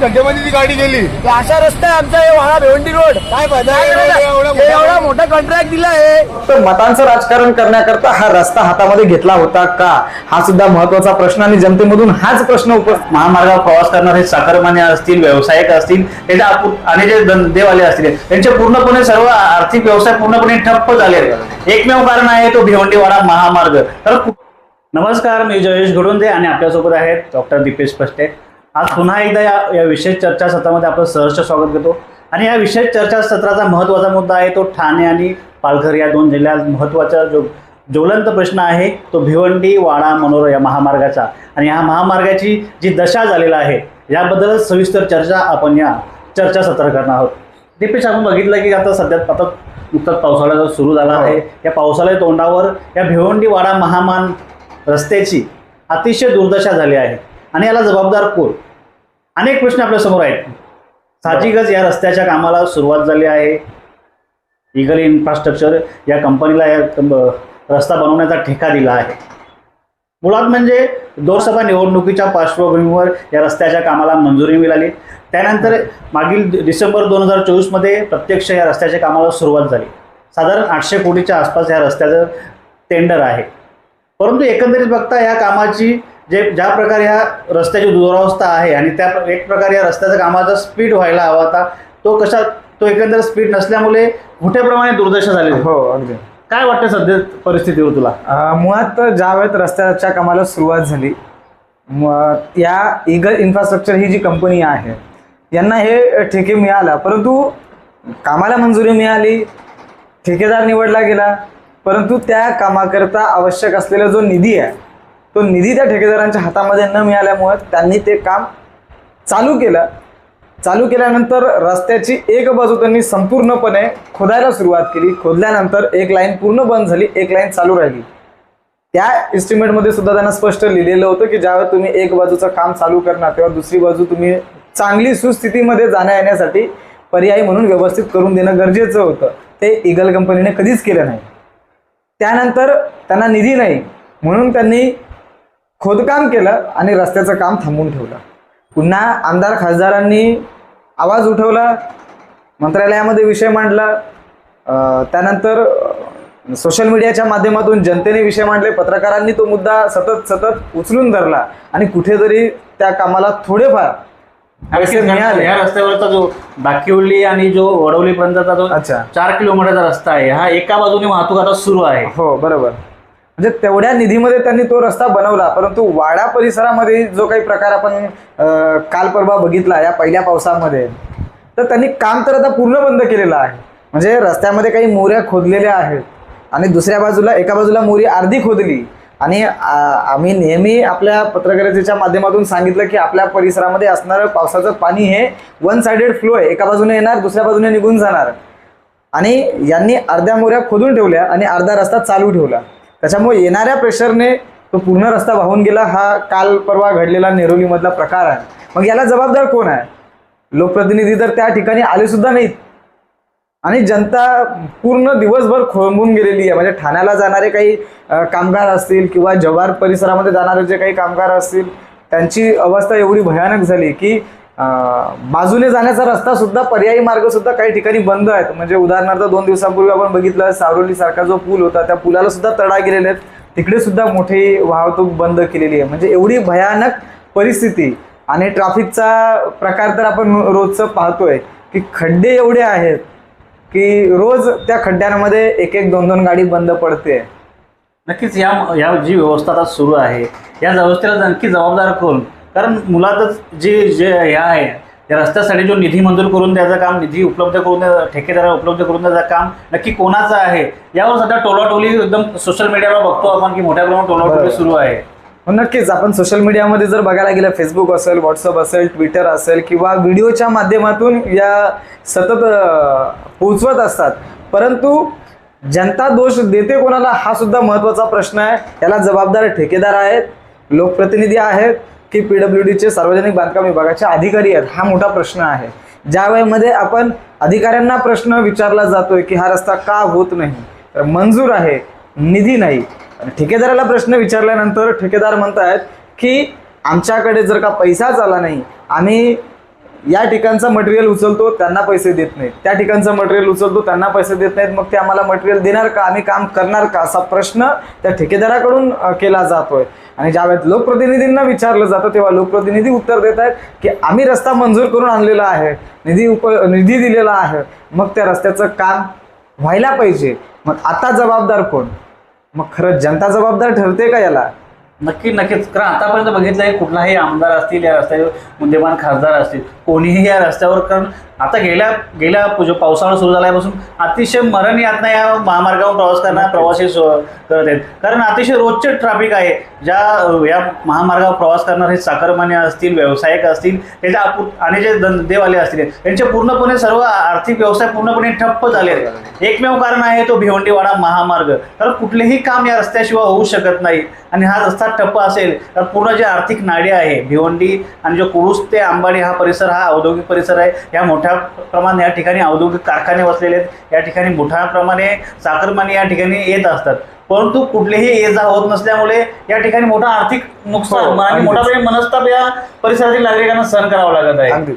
घंटेमध्ये ती गाडी गेली. अशा रस्ता आहे आमचा हे वाडा भिवंडी रोड. काय फायदा? एवढा हे मोठा- एवढा मोठा कॉन्ट्रॅक्ट दिला आहे. तर मतांचं राजकारण करण्याकरता हा रस्ता हातामध्ये घेतला होता का? हा सुद्धा महत्त्वाचा प्रश्न आणि जनतेमधून हाच प्रश्न उपस्थित महामार्गावर प्रवास करणारे साखरमाने असतील व्यावसायिक असतील त्याच्या आपु- आणि जे धंदेवाले असतील त्यांचे पूर्णपणे सर्व आर्थिक व्यवसाय पूर्णपणे ठप्प झाले आहेत. एकमेव कारण आहे तो भिवंडीवाडा महामार्ग. तर कु- नमस्कार मी जयेश घोडुंदे आणि आपल्यासोबत आहेत डॉक्टर दीपेश पष्टे आज पुन्हा एकदा या या विशेष चर्चासत्रामध्ये आपलं सहर्ष स्वागत करतो. आणि या विशेष चर्चासत्राचा महत्त्वाचा मुद्दा आहे तो ठाणे आणि पालघर या दोन जिल्ह्यात महत्त्वाचा जो ज्वलंत प्रश्न आहे तो भिवंडी वाडा मनोर या महामार्गाचा. आणि ह्या महामार्गाची जी दशा झालेला आहे याबद्दलच सविस्तर चर्चा आपण या चर्चासत्र करणार आहोत. दीपेश आपण बघितलं की आता सध्या आता नुकताच पावसाळा जो सुरू झाला आहे या पावसाळ्या तोंडावर या भिवंडी वाडा महामान रस्त्याची अतिशय दुर्दशा झाली आहे. आणि याला जबाबदार कोण? अनेक प्रश्न आपल्यासमोर आहेत. साहजिकच या रस्त्याच्या कामाला सुरुवात झाली आहे. इगल इन्फ्रास्ट्रक्चर या कंपनीला या रस्ता बनवण्याचा ठेका दिला आहे. मुळात म्हणजे लोकसभा निवडणुकीच्या पार्श्वभूमीवर या रस्त्याच्या कामाला मंजुरी मिळाली. त्यानंतर मागील डिसेंबर दोन हजार चोवीसमध्ये प्रत्यक्ष या रस्त्याच्या कामाला सुरुवात झाली. साधारण आठशे कोटीच्या आसपास या रस्त्याचं टेंडर आहे. परंतु एकंदरीत बघता या कामाची जे ज्या प्रकारे ह्या रस्त्याची दुरावस्था आहे आणि त्या एक प्रकारे या रस्त्याच्या कामाचा स्पीड व्हायला हवा होता तो कशा तो एकंदर स्पीड नसल्यामुळे मोठ्या प्रमाणात दुर्दशा झाली हो अगदी. काय वाटतं सध्या परिस्थितीवर तुला? मुळात ज्या वेळेत रस्त्याच्या कामाला सुरुवात झाली या इगल इन्फ्रास्ट्रक्चर ही जी कंपनी आहे यांना हे ठेके मिळाला परंतु कामाला मंजुरी मिळाली ठेकेदार निवडला गेला परंतु त्या कामाकरता आवश्यक असलेला जो निधी आहे तो निधी त्या ठेकेदारांच्या हातामध्ये न मिळाल्यामुळे त्यांनी ते काम चालू केलं. चालू केल्यानंतर रस्त्याची एक बाजू त्यांनी संपूर्णपणे खोदायला सुरुवात केली. खोदल्यानंतर एक लाईन पूर्ण बंद झाली एक लाईन चालू राहिली. त्या एस्टिमेटमध्ये सुद्धा त्यांना स्पष्ट लिहिलेलं होतं की ज्यावेळेस तुम्ही एक बाजूचं काम चालू करणार तेव्हा दुसरी बाजू तुम्ही चांगली सुस्थितीमध्ये जाण्या येण्यासाठी पर्यायी म्हणून व्यवस्थित करून देणं गरजेचं होतं. ते इगल कंपनीने कधीच केलं नाही. त्यानंतर त्यांना निधी नाही. म्हणून त्यांनी खोदकाम केलं आणि रस्त्याचं काम थांबवून ठेवलं. पुन्हा आमदार खासदारांनी आवाज उठवला मंत्रालयामध्ये विषय मांडला. त्यानंतर सोशल मीडियाच्या माध्यमातून जनतेने विषय मांडले. पत्रकारांनी तो मुद्दा सतत सतत उचलून धरला आणि कुठेतरी त्या कामाला थोडेफार या रस्त्यावरचा जो दाखिवली आणि जो वडवली पर्यंतचा जो अच्छा. चार किलोमीटरचा रस्ता आहे हा एका बाजूने वाहतूक आता सुरू आहे. हो बरोबर. म्हणजे तेवढ्या निधीमध्ये त्यांनी तो रस्ता बनवला परंतु वाडा परिसरामध्ये जो काही प्रकार आपण काल परवा बघितला या पहिल्या पावसामध्ये तर त्यांनी काम तर आता पूर्ण बंद केलेलं आहे. म्हणजे रस्त्यामध्ये काही मोऱ्या खोदलेल्या आहेत आणि दुसऱ्या बाजूला एका बाजूला मोरी अर्धी खोदली. आणि आम्ही नेहमी आपल्या पत्रकारितेच्या माध्यमातून सांगितलं की आपल्या परिसरामध्ये असणारं पावसाचं पाणी हे वन सायडेड फ्लो आहे. एका बाजूने येणार दुसऱ्या बाजूने निघून जाणार. आणि यांनी अर्ध्या मोऱ्या खोदून ठेवल्या आणि अर्धा रस्ता चालू ठेवला. त्याच्यामुळे येणाऱ्या प्रेशरने तो पूर्ण रस्ता वाहून गेला. हा काल परवा घडलेला नेरोलीमधला प्रकार आहे. मग याला जबाबदार कोण आहे? लोकप्रतिनिधी तर त्या ठिकाणी आले सुद्धा नाहीत. आणि जनता पूर्ण दिवसभर खोळंबून गेलेली आहे. म्हणजे ठाण्याला जाणारे काही कामगार असतील किंवा जव्हार परिसरामध्ये जाणारे जे काही कामगार असतील त्यांची अवस्था एवढी भयानक झाली की बाजूने जाण्याचा रस्ता सुद्धा पर्यायी मार्ग सुद्धा काही ठिकाणी बंद आहेत. म्हणजे उदाहरणार्थ दोन दिवसांपूर्वी आपण बघितलं सावरोली सारखा जो पूल होता त्या पुलाला सुद्धा तडा गेलेले आहेत. तिकडे सुद्धा मोठी वाहतूक बंद केलेली आहे. म्हणजे एवढी भयानक परिस्थिती आणि ट्रॅफिकचा प्रकार तर आपण रोजचं पाहतोय की खड्डे एवढे आहेत की रोज त्या खड्ड्यांमध्ये एक एक दोन दोन गाडी बंद पडते. नक्कीच या या जी व्यवस्था आता सुरू आहे या व्यवस्थेला नक्की जबाबदार कोण? कारण मुळातच जे जे हे आहे या रस्त्यासाठी जो निधी मंजूर करून द्यायचं काम निधी उपलब्ध करून द्या ठेकेदाराला उपलब्ध करून द्यायचं काम नक्की कोणाचं आहे यावर सध्या टोलाटोली एकदम सोशल मीडियावर बघतो आपण की मोठ्या प्रमाणात टोलाटोली. सुरू आहे. हो, नक्कीच. आपण सोशल मीडियामध्ये जर बघायला गेलं फेसबुक असेल व्हॉट्सअप असेल ट्विटर असेल किंवा व्हिडिओच्या माध्यमातून या सतत अं, पोहोचवत असतात. परंतु जनता दोष देते कोणाला हा सुद्धा महत्त्वाचा प्रश्न आहे. याला जबाबदार ठेकेदार आहेत लोकप्रतिनिधी आहेत की पी डब्ल्यू डीचे सार्वजनिक बांधकाम विभागाचे अधिकारी आहेत हा मोठा प्रश्न आहे. ज्या वेळेमध्ये आपण अधिकाऱ्यांना प्रश्न विचारला जातोय की हा रस्ता का होत नाही तर मंजूर आहे निधी नाही. आणि ठेकेदाराला प्रश्न विचारल्यानंतर ठेकेदार म्हणत आहेत की आमच्याकडे जर का पैसाच आला नाही आम्ही या ठिकाणचं मटेरियल उचलतो त्यांना पैसे देत नाहीत त्या ठिकाणचं मटेरियल उचलतो त्यांना पैसे देत नाहीत मग ते आम्हाला मटेरियल देणार का? आम्ही काम करणार का? असा प्रश्न त्या ठेकेदाराकडून केला जातोय. आणि ज्यावेळेस लोकप्रतिनिधींना विचारलं जातं तेव्हा लोकप्रतिनिधी उत्तर देत आहेत की आम्ही रस्ता मंजूर करून आणलेला आहे. निधी उप निधी दिलेला आहे. मग त्या रस्त्याचं काम व्हायला पाहिजे. मग आता जबाबदार कोण? मग खरंच जनता जबाबदार ठरते का याला? नक्की नक्कीच. कारण आतापर्यंत बघितलं आहे कुठलाही आमदार असतील या रस्त्यावर मुद्देमान खासदार असतील कोणीही या रस्त्यावर कारण आता गेल्या गेल्या जो पावसाळा सुरू झाल्यापासून अतिशय मरण यातना या महामार्गावर प्रवास करणारे प्रवासी करत आहेत. कारण अतिशय रोजचे ट्रॅफिक आहे. ज्या या महामार्गावर प्रवास करणारे चाकरमान्य असतील व्यावसायिक असतील त्याच्या आपु- आणि जे धंदेवाले असतील त्यांचे पूर्णपणे सर्व आर्थिक व्यवसाय पूर्णपणे ठप्प झाले आहेत एकमेव कारण आहे तो भिवंडीवाडा महामार्ग. कारण कुठलेही काम या रस्त्याशिवाय होऊ शकत नाही. आणि हा रस्ता ठप्प असेल तर पूर्ण जे आर्थिक नाडी आहे भिवंडी आणि जो कुरुस ते अंबाडी हा परिसर हा औद्योगिक परिसर आहे या मोठ्या प्रमाणात या ठिकाणी औद्योगिक कारखाने वसलेले आहेत. या ठिकाणी मोठ्या प्रमाणे चाकरमाने या ठिकाणी येत असतात. परंतु कुठलेही ये जा होत नसल्यामुळे या ठिकाणी मोठा आर्थिक नुकसान हो, आणि. मोठा मनस्ताप या परिसरातील नागरिकांना सहन करावा लागत आहे.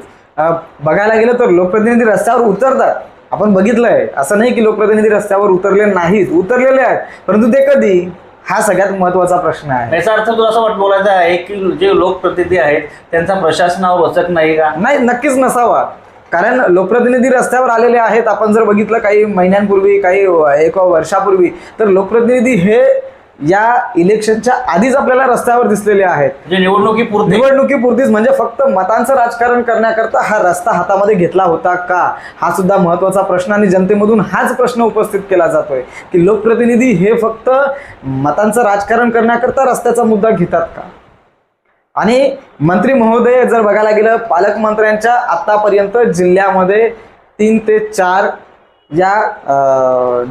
बघायला गेलं तर लोकप्रतिनिधी रस्त्यावर उतरतात. आपण बघितलंय. असं नाही की लोकप्रतिनिधी रस्त्यावर उतरले नाहीत. उतरलेले आहेत. परंतु ते कधी? हा सगळ्यात महत्त्वाचा प्रश्न आहे. याचा अर्थ तुला असं वाट बोलायचं आहे की जे लोकप्रतिनिधी आहेत त्यांचा प्रशासनावर वचक नाही का? नाही नक्कीच नसावा. कारण लोकप्रतिनिधी रस्त्यावर आलेले आहेत. आपण जर बघितलं काही महिन्यांपूर्वी काही एक वर्षापूर्वी तर लोकप्रतिनिधी हे या इलेक्शनच्या आधीच आपल्याला रस्त्यावर दिसलेले आहेत. जे निवडणुकीपुरते. निवडणुकीपुरतीच म्हणजे फक्त मतांचं राजकारण करण्याकरता हा रस्ता हातामध्ये घेतला होता का? हा सुद्धा महत्त्वाचा प्रश्न आणि जनतेमधून हाच प्रश्न उपस्थित केला जातोय. की लोकप्रतिनिधी हे फक्त मतांचं राजकारण करण्याकरता रस्त्याचा मुद्दा घेतात का? आणि मंत्री महोदय जर बघायला गेलं पालकमंत्र्यांच्या आतापर्यंत जिल्ह्यामध्ये तीन ते चार या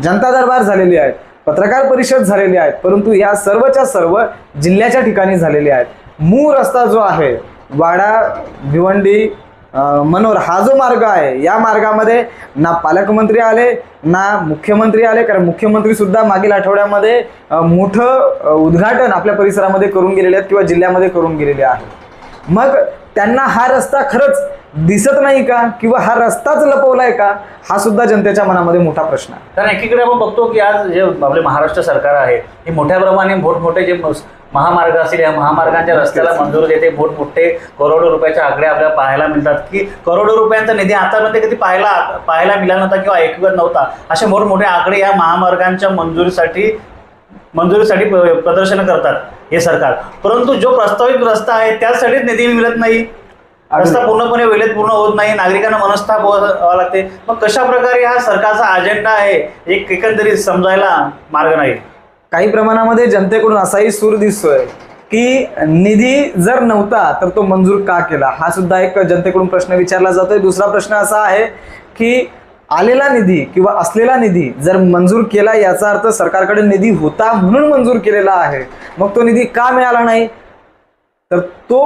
जनता दरबार झालेली आहेत पत्रकार परिषद झालेली आहेत परंतु या सर्वच्या सर्व जिल्ह्याच्या ठिकाणी झालेले आहेत. मूळ रस्ता जो आहे वाडा भिवंडी मनोर हा जो मार्ग आहे या मार्गामध्ये ना पालकमंत्री आले ना मुख्यमंत्री आले कारण मुख्यमंत्री सुद्धा मागील आठवड्यामध्ये मोठं उद्घाटन आपल्या परिसरामध्ये करून गेलेले आहेत किंवा जिल्ह्यामध्ये करून गेलेले आहेत. मग त्यांना हा रस्ता खरंच दिसत नाही का? किंवा हा रस्ताच लपवलाय का? हा सुद्धा जनतेच्या मनामध्ये मोठा प्रश्न आहे. कारण एकीकडे आपण बघतो की आज जे आपले महाराष्ट्र सरकार आहे हे मोठ्या प्रमाणे मोठमोठे जे महामार्ग असतील या महामार्गांच्या रस्त्याला मंजुरी देते मोठमोठे करोडो रुपयाचे आकडे आपल्याला पाहायला मिळतात की करोडो रुपयांचा निधी आतापर्यंत कधी पाहायला पाहायला मिळाला नव्हता किंवा ऐकवत नव्हता. असे मोठमोठे आकडे या महामार्गांच्या मंजुरीसाठी मंजुरीसाठी प्रदर्शन करतात हे सरकार. परंतु जो प्रस्तावित रस्ता आहे त्यासाठीच निधी मिळत नाही. रस्ता पूर्णपणे वेळेत पूर्ण होत नाही. नागरिकांना मनस्ताप व्हावं लागते. मग कशा प्रकारे हा सरकारचा अजेंडा आहे एक एकंदरीत समजायला मार्ग नाही. काही प्रमाणामध्ये जनतेकडून असाही सूर दिसतोय की निधी जर नव्हता तर तो मंजूर का केला? हा सुद्धा एक जनतेकडून प्रश्न विचारला जातोय. दुसरा प्रश्न असा आहे की आलेला निधी किंवा असलेला निधी जर मंजूर केला याचा अर्थ सरकारकडे निधी होता म्हणून मंजूर केलेला आहे. मग तो निधी का मिळाला नाही? तर तो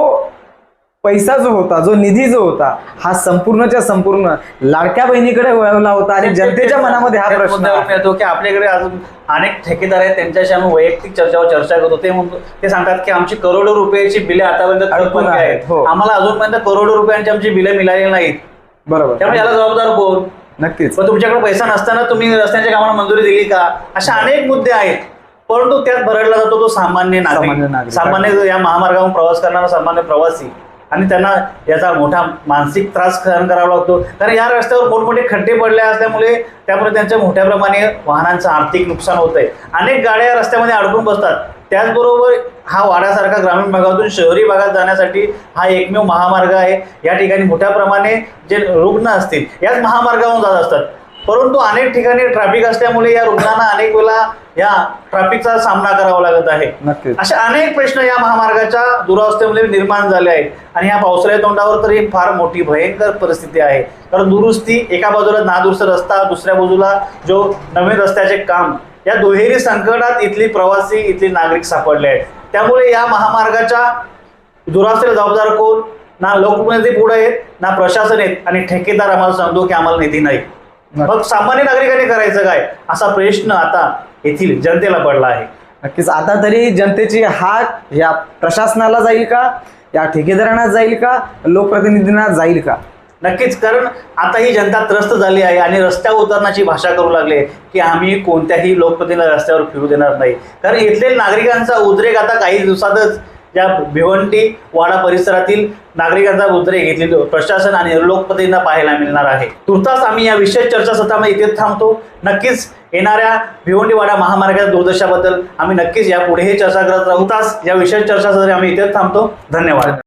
पैसा जो होता जो निधी जो होता हा संपूर्णच्या संपूर्ण लाडक्या बहिणीकडे वळवला होता आणि जनतेच्या मनामध्ये हा प्रश्न येतो की आपल्याकडे अजून अनेक ठेकेदार आहेत त्यांच्याशी आम्ही वैयक्तिक चर्चावर चर्चा करतो. ते म्हणतो ते सांगतात की आमची करोडो रुपयाची बिले आतापर्यंत अडकून आहेत. हो. आम्हाला अजूनपर्यंत करोडो रुपयांची आमची बिले मिळालेली नाहीत. बरोबर. त्यामुळे याला जबाबदार कोण? नक्कीच. पण तुमच्याकडे पैसा नसताना तुम्ही रस्त्यांच्या कामाला मंजुरी दिली का? अशा अनेक मुद्दे आहेत. परंतु त्यात भरडला जातो तो सामान्य सामान्य नागरिक. सामान्य या महामार्गावर प्रवास करणारा सामान्य प्रवासी. आणि त्यांना याचा मोठा मानसिक त्रास सहन करावा लागतो. कारण या रस्त्यावर मोठमोठे खड्डे पडले असल्यामुळे त्यामुळे त्यांच्या मोठ्या प्रमाणे वाहनांचं आर्थिक नुकसान होत आहे अनेक गाड्या रस्त्यामध्ये अडकून बसतात. त्याचबरोबर हा वाड्यासारखा ग्रामीण भागातून शहरी भागात जाण्यासाठी हा एकमेव महामार्ग आहे. या ठिकाणी मोठ्या प्रमाणे जे रुग्ण असतील याच महामार्गावरून जात असतात. परंतु अनेक ठिकाणी ट्रॅफिक असल्यामुळे या रुग्णांना अनेक वेळा या ट्रॅफिकचा सामना करावा लागत आहे. असे अनेक प्रश्न या महामार्गाच्या दुरावस्थेमुळे निर्माण झाले आहेत. आणि ह्या पावसाळ्या तोंडावर तर ही फार मोठी भयंकर परिस्थिती आहे. कारण दुरुस्ती एका बाजूला नादुरुस्त रस्ता दुसऱ्या बाजूला जो नवीन रस्त्याचे काम या दुहेरी संकटात इथली प्रवासी इथली नागरिक सापडले आहेत. त्यामुळे या महामार्गाच्या दुरावस्थेला जबाबदार कोण? ना लोकप्रतिनिधी पुढे आहेत ना प्रशासन आहेत. आणि ठेकेदार आम्हाला सांगतो की आम्हाला निधी नाही. मग सामान्य नागरिकांनी करायचं काय? असा प्रश्न आता येथील जनतेला पडला आहे. नक्कीच. आता तरी जनतेची हाक या प्रशासनाला जाईल का? या ठेकेदारांना जाईल का? लोकप्रतिनिधींना जाईल का? नक्कीच कारण आता ही जनता त्रस्त झाली आहे आणि रस्त्यावर उतरण्याची भाषा करू लागले की आम्ही कोणत्याही लोकप्रतिनिधीला रस्त्यावर फिरू देणार नाही. कारण इथले नागरिकांचा उद्रेक आता काही दिवसातच या भिवंडी वाडा परिसरातील नागरिकांचा उद्रेक घेतली प्रशासन आणि लोकप्रतिनिधींना पाहायला मिळणार आहे. तुर्तास आम्ही या विशेष चर्चासत्रामध्ये इथे थांबतो. नक्कीच येणाऱ्या भिवंडी वाडा महामार्गाच्या दुर्दशाबद्दल आम्ही नक्कीच या पुढेही चर्चा करत राहू. तास या विशेष चर्चासत्रामध्ये आम्ही इथेच थांबतो. धन्यवाद.